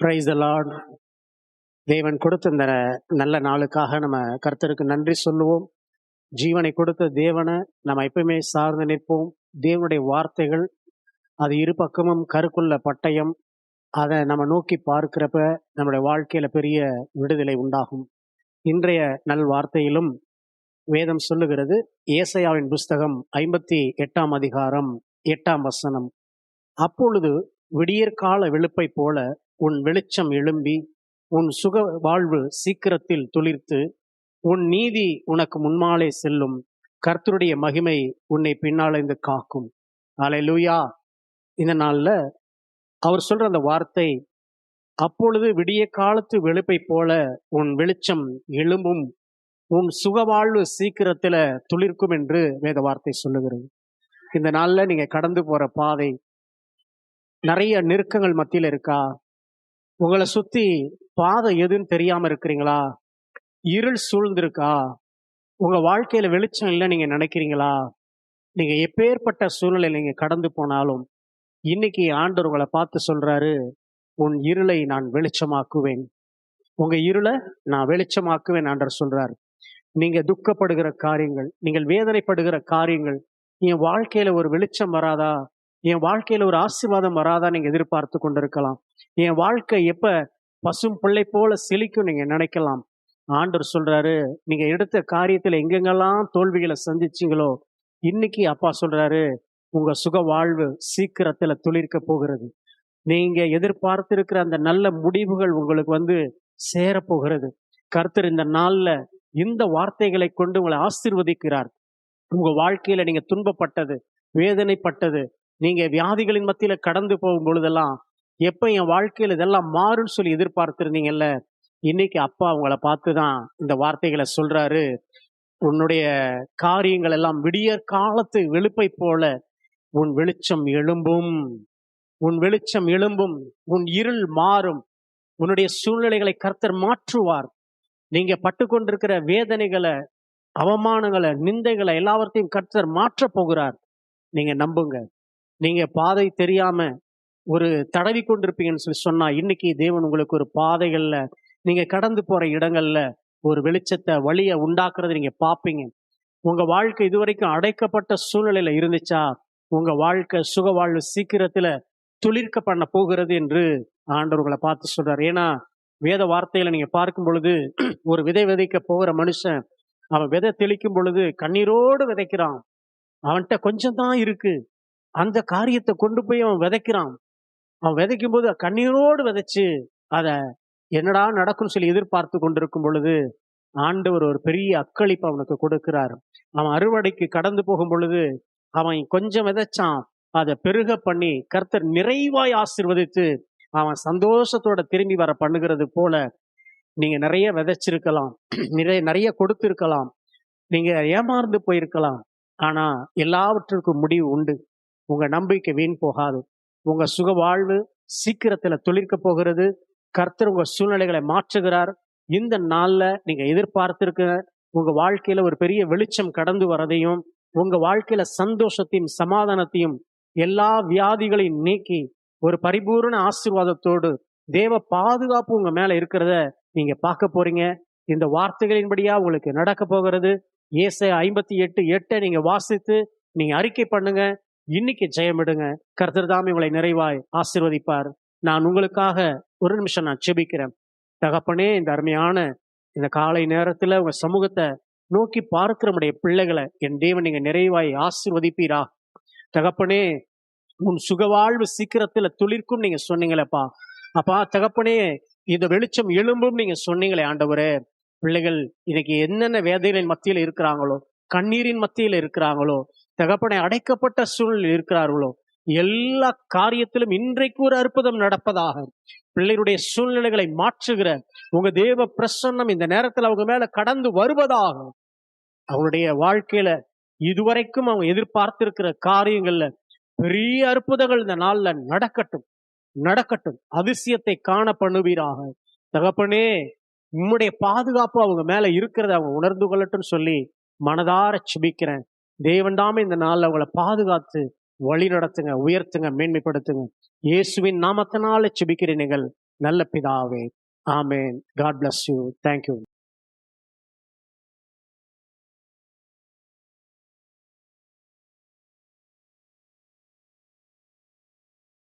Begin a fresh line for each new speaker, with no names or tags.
Price Lord தேவன் கொடுத்த இந்த நல்ல நாளுக்காக நம்ம கர்த்தருக்கு நன்றி சொல்லுவோம். ஜீவனை கொடுத்த தேவனை நம்ம எப்பவுமே சார்ந்து நிற்போம். தேவனுடைய வார்த்தைகள் அது இரு பக்கமும் கருக்குள்ள பட்டயம் அதை நம்ம நோக்கி பார்க்கிறப்ப நம்முடைய வாழ்க்கையில் பெரிய விடுதலை உண்டாகும். இன்றைய நல் வார்த்தையிலும் வேதம் சொல்லுகிறது ஏசையாவின் புஸ்தகம் ஐம்பத்தி எட்டாம் அதிகாரம் எட்டாம் வசனம். அப்பொழுது விடியற்கால வெளுப்பை போல உன் வெளிச்சம் எழும்பி உன் சுக வாழ்வு சீக்கிரத்தில் துளிர்த்து உன் நீதி உனக்கு முன்மாலே செல்லும். கர்த்தருடைய மகிமை உன்னை பின்னாலைந்து காக்கும். அலையலூயா இந்த நாள்ல அவர் சொல்ற அந்த வார்த்தை அப்பொழுது விடிய காலத்து வெளுப்பை போல உன் வெளிச்சம் எழும்பும். உன் சுகவாழ்வு சீக்கிரத்துல துளிர்க்கும் என்று வேத வார்த்தை சொல்லுகிறது. இந்த நாளில் நீங்க கடந்து போற பாதை நிறைய நெருக்கங்கள் மத்தியில் இருக்கா? உங்களை சுத்தி பாதை எதுன்னு தெரியாம இருக்கிறீங்களா? இருள் சூழ்ந்திருக்கா? உங்க வாழ்க்கையில வெளிச்சம் இல்லை நீங்க நினைக்கிறீங்களா? நீங்க எப்பேற்பட்ட சூழ்நிலை நீங்க கடந்து போனாலும் இன்னைக்கு ஆண்டவர் உங்களை பார்த்து சொல்றாரு உன் இருளை நான் வெளிச்சமாக்குவேன். உங்க இருளை நான் வெளிச்சமாக்குவேன் ஆண்டவர் சொல்றாரு. நீங்க துக்கப்படுகிற காரியங்கள் நீங்கள் வேதனைப்படுகிற காரியங்கள் என் வாழ்க்கையில ஒரு வெளிச்சம் வராதா? என் வாழ்க்கையில ஒரு ஆசீர்வாதம் வராதா? நீங்க எதிர்பார்த்து கொண்டிருக்கலாம். என் வாழ்க்கை எப்ப பசும் பிள்ளை போல செழிக்கும் நீங்க நினைக்கலாம். ஆண்டவர் சொல்றாரு நீங்க எடுத்த காரியத்துல எங்கெங்கெல்லாம் தோல்விகளை சந்திச்சீங்களோ இன்னைக்கு அப்பா சொல்றாரு உங்க சுக வாழ்வு சீக்கிரத்துல துளிர்க்க போகிறது. நீங்க எதிர்பார்த்திருக்கிற அந்த நல்ல முடிவுகள் உங்களுக்கு வந்து சேரப்போகிறது கர்த்தர் இந்த நாள்ல இந்த வார்த்தைகளை கொண்டு உங்களை ஆசிர்வதிக்கிறார். உங்க வாழ்க்கையில நீங்க துன்பப்பட்டது வேதனைப்பட்டது நீங்க வியாதிகளின் மத்தியில கடந்து போகும் பொழுதெல்லாம் எப்போ என் வாழ்க்கையில் இதெல்லாம் மாறும்னு சொல்லி எதிர்பார்த்துருந்தீங்கல்ல இன்னைக்கு அப்பா அவங்கள பார்த்து தான் இந்த வார்த்தைகளை சொல்றாரு. உன்னுடைய காரியங்கள் எல்லாம் விடிய காலத்து வெளுப்பை போல உன் வெளிச்சம் எழும்பும். உன் வெளிச்சம் எழும்பும். உன் இருள் மாறும். உன்னுடைய சூழ்நிலைகளை கர்த்தர் மாற்றுவார். நீங்க பட்டு கொண்டிருக்கிற வேதனைகளை அவமானங்களை நிந்தைகளை எல்லாவற்றையும் கர்த்தர் மாற்றப் போகிறார். நீங்க நம்புங்க. நீங்க பாதை தெரியாம ஒரு தடவி கொண்டிருப்பீங்கன்னு சொல்லி சொன்னா இன்னைக்கு தேவன் உங்களுக்கு ஒரு பாதைகள்ல நீங்க கடந்து போற இடங்கள்ல ஒரு வெளிச்சத்தை வழியை உண்டாக்குறதை நீங்க பார்ப்பீங்க. உங்க வாழ்க்கை இதுவரைக்கும் அடைக்கப்பட்ட சூழ்நிலையில இருந்துச்சா? உங்க வாழ்க்கை சுக வாழ்வு சீக்கிரத்துல துளிர்க்க பண்ண போகிறது என்று ஆண்டவர்களை பார்த்து சொல்றாரு. ஏன்னா வேத வார்த்தையில நீங்க பார்க்கும் பொழுது ஒரு விதை விதைக்க போகிற மனுஷன் அவன் விதை தெளிக்கும் பொழுது கண்ணீரோடு விதைக்கிறான். அவன்கிட்ட கொஞ்சம் தான் இருக்கு. அந்த காரியத்தை கொண்டு போய் அவன் விதைக்கிறான். அவன் விதைக்கும் போது கண்ணீரோடு விதைச்சு அதை என்னடா நடக்கும்னு சொல்லி எதிர்பார்த்து கொண்டிருக்கும் பொழுது ஆண்டவர் ஒரு பெரிய அக்களிப்பு அவனுக்கு கொடுக்கிறார். அவன் அறுவடைக்கு கடந்து போகும் பொழுது அவன் கொஞ்சம் விதைச்சான். அதை பெருக பண்ணி கர்த்தர் நிறைவாய் ஆசிர்வதித்து அவன் சந்தோஷத்தோட திரும்பி வர பண்ணுகிறது போல நீங்க நிறைய விதைச்சிருக்கலாம். நிறைய நிறைய கொடுத்துருக்கலாம். நீங்க ஏமாந்து போயிருக்கலாம். ஆனா எல்லாவற்றுக்கும் முடிவு உண்டு. உங்க நம்பிக்கை வீண் போகாது. உங்க சுக வாழ்வு சீக்கிரத்துல துளிர்க்க போகிறது. கர்த்தர் உங்க சூழ்நிலைகளை மாற்றுகிறார். இந்த நாள்ல நீங்க எதிர்பார்த்திருக்க உங்க வாழ்க்கையில ஒரு பெரிய வெளிச்சம் கடந்து வரதையும் உங்க வாழ்க்கையில சந்தோஷத்தையும் சமாதானத்தையும் எல்லா வியாதிகளையும் நீக்கி ஒரு பரிபூர்ண ஆசீர்வாதத்தோடு தேவ பாதுகாப்பு உங்க மேல இருக்கிறத நீங்க பார்க்க போறீங்க. இந்த வார்த்தைகளின்படியா உங்களுக்கு நடக்க போகிறது. ஏச ஐம்பத்தி எட்டு எட்டை நீங்க வாசித்து நீங்க அறிக்கை பண்ணுங்க. இன்னைக்கு ஜெயமிடுங்க. கர்த்தர் இவளை உங்களை நிறைவாய் ஆசிர்வதிப்பார். நான் உங்களுக்காக ஒரு நிமிஷம் நான் செபிக்கிறேன் தகப்பனே இந்த அருமையான இந்த காலை நேரத்துல உங்க சமூகத்தை நோக்கி பார்க்கிற நம்முடைய பிள்ளைகளை என் தேவன் நீங்க நிறைவாய் ஆசிர்வதிப்பீரா. தகப்பனே உன் சுகவாழ்வு சீக்கிரத்துல துளிர்க்கும் நீங்க சொன்னீங்களேப்பா. அப்பா தகப்பனே இந்த வெளிச்சம் எழும்பும் நீங்க சொன்னீங்களே ஆண்டவரே. பிள்ளைகள் இன்னைக்கு என்னென்ன வேதைகளின் மத்தியில இருக்கிறாங்களோ கண்ணீரின் மத்தியில இருக்கிறாங்களோ தகப்பனை அடைக்கப்பட்ட சூழ்நிலை இருக்கிறார்களோ? எல்லா காரியத்திலும் இன்றைக்கு ஒரு அற்புதம் நடப்பதாக. பிள்ளைகளுடைய சூழ்நிலைகளை மாற்றுகிற உங்க தேவ பிரசன்னம் இந்த நேரத்தில் அவங்க மேல கடந்து வருவதாக. அவங்களுடைய வாழ்க்கையில இதுவரைக்கும் அவங்க எதிர்பார்த்திருக்கிற காரியங்கள்ல பெரிய அற்புதங்கள் இந்த நாள்ல நடக்கட்டும். நடக்கட்டும். அதிசயத்தை காண பண்ணுவீராக. தகப்பனே உம்முடைய பாதுகாப்பு அவங்க மேல இருக்கிறத அவங்க உணர்ந்து கொள்ளட்டும் சொல்லி மனதார சுபிக்கிறேன். தேவன் இந்த நாள்ல அவங்கள பாதுகாத்து வழி நடத்துங்க உயர்த்துங்க மேன்மைப்படுத்துங்க. இயேசுவின் நாமத்தினால சுபிக்கிறேன் நீங்கள் நல்ல பிதாவே. ஆமேன். God bless you thank you